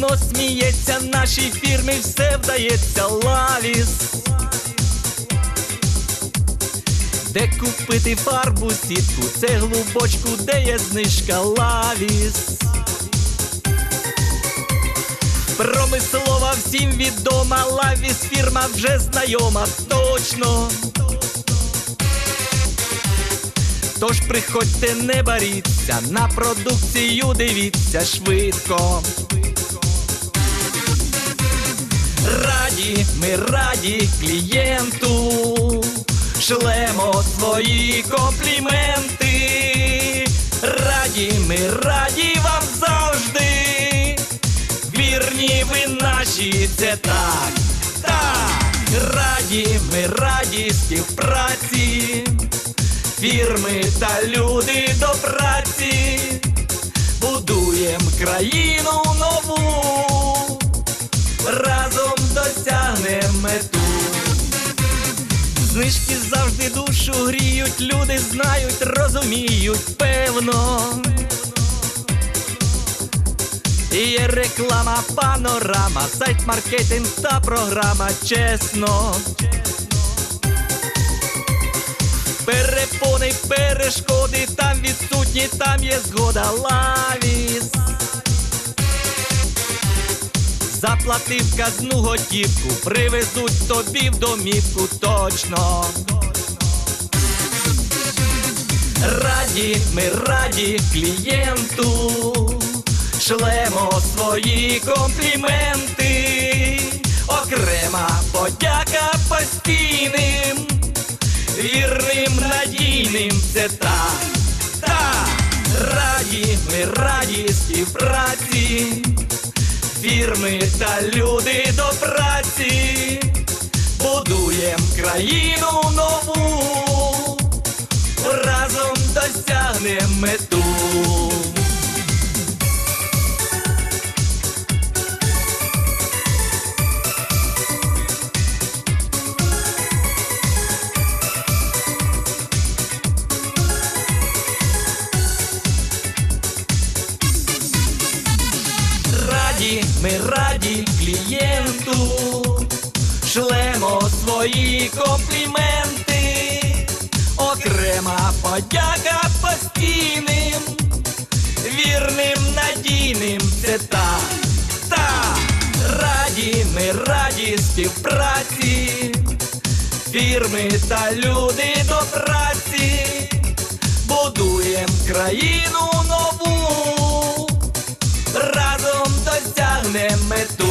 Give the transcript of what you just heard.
хто сміється, нашій фірмі все вдається лавіс. Де купити фарбу, сітку, цеглу, бочку, де є знижка лавіс. Промислова всім відома, лавіс фірма вже знайома, точно. Тож приходьте, не боріться, на продукцію дивіться швидко. Раді, ми раді клієнту, шлемо свої компліменти. Раді, ми раді вам завжди. Вірні ви наші, це так, так. Раді, ми раді співпраці. Фірми та люди до праці. Будуєм країну Знижки завжди душу гріють, люди знають, розуміють, певно. Є реклама, панорама, сайт, маркетинг та програма, чесно. Перепони, перешкоди, там відсутні, там є згода лавіс. Заплатив казну готівку, привезуть тобі в домівку точно. Раді, ми раді клієнту, шлемо свої компліменти, окрема подяка постійним, вірним, надійним, це так, так, раді, ми раді співпраці фірми та люди до праці, будуєм країну нову, разом досягнем мету. Ми раді клієнту, шлемо свої компліменти, окрема подяка постійним, вірним, надійним, це так, так, раді, ми раді співпраці, фірми та люди до праці, будуєм країну нову разом досягнем мету.